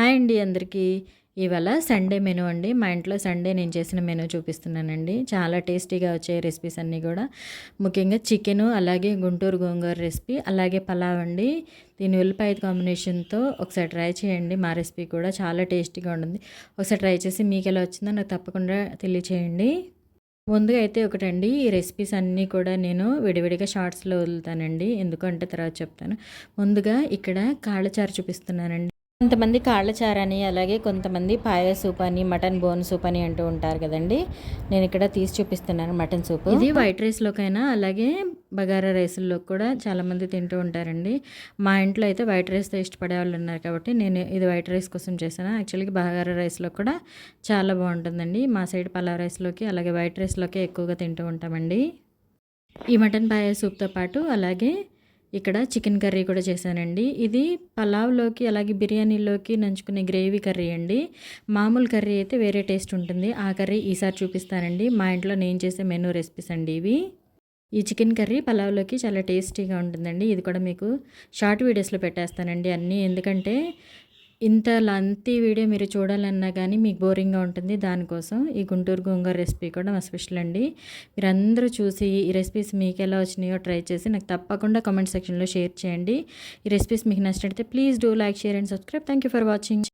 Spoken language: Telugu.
హాయ్ అండి అందరికీ. ఇవాళ సండే మెనూ అండి. మా ఇంట్లో సండే నేను చేసిన మెనూ చూపిస్తున్నానండి. చాలా టేస్టీగా వచ్చే రెసిపీస్ అన్నీ కూడా. ముఖ్యంగా చికెను అలాగే గుంటూరు గోంగూర రెసిపీ అలాగే పలావ్ అండి. దీని ఉల్లిపాయ కాంబినేషన్తో ఒకసారి ట్రై చేయండి. మా రెసిపీ కూడా చాలా టేస్టీగా ఉంటుంది. ఒకసారి ట్రై చేసి మీకు ఎలా వచ్చిందో నాకు తప్పకుండా తెలియచేయండి. ముందుగా అయితే ఒకటండి. ఈ రెసిపీస్ అన్నీ కూడా నేను విడివిడిగా షార్ట్స్లో వదులుతానండి. ఎందుకంటే తర్వాత చెప్తాను. ముందుగా ఇక్కడ కాళ్ళచారు చూపిస్తున్నానండి. కొంతమంది కాళ్ళచారని అలాగే కొంతమంది పాయ సూప్ అని మటన్ బోన్ సూప్ అని అంటూ ఉంటారు కదండి. నేను ఇక్కడ తీసి చూపిస్తున్నాను మటన్ సూప్. ఇది వైట్ రైస్లోకైనా అలాగే బగారా రైస్లో కూడా చాలామంది తింటూ ఉంటారండి. మా ఇంట్లో అయితే వైట్ రైస్తో ఇష్టపడే వాళ్ళు ఉన్నారు కాబట్టి నేను ఇది వైట్ రైస్ కోసం చేశాను. యాక్చువల్గా బగారా రైస్లో కూడా చాలా బాగుంటుందండి. మా సైడ్ పలావ్ రైస్లోకి అలాగే వైట్ రైస్లోకి ఎక్కువగా తింటూ ఉంటామండి. ఈ మటన్ పాయ సూప్తో పాటు అలాగే ఇక్కడ చికెన్ కర్రీ కూడా చేశానండి. ఇది పలావ్లోకి అలాగే బిర్యానీలోకి నంచుకునే గ్రేవీ కర్రీ అండి. మామూలు కర్రీ అయితే వేరే టేస్ట్ ఉంటుంది. ఆ కర్రీ ఈసారి చూపిస్తానండి. మా ఇంట్లో నేను చేసే మెనూ రెసిపీస్ అండి ఇవి. ఈ చికెన్ కర్రీ పలావ్లోకి చాలా టేస్టీగా ఉంటుందండి. ఇది కూడా మీకు షార్ట్ వీడియోస్లో పెట్టేస్తానండి అన్నీ. ఎందుకంటే ఇంత లంతి వీడియో మీరు చూడాలన్నా కానీ మీకు బోరింగ్గా ఉంటుంది. దానికోసం ఈ గుంటూరు గోంగూర రెసిపీ కూడా మా స్పెషల్ అండి. మీరందరూ చూసి ఈ రెసిపీస్ మీకు ఎలా వచ్చినాయో ట్రై చేసి నాకు తప్పకుండా కామెంట్ సెక్షన్లో షేర్ చేయండి. ఈ రెసిపీస్ మీకు నచ్చినట్లయితే please do like share and subscribe. Thank you for watching.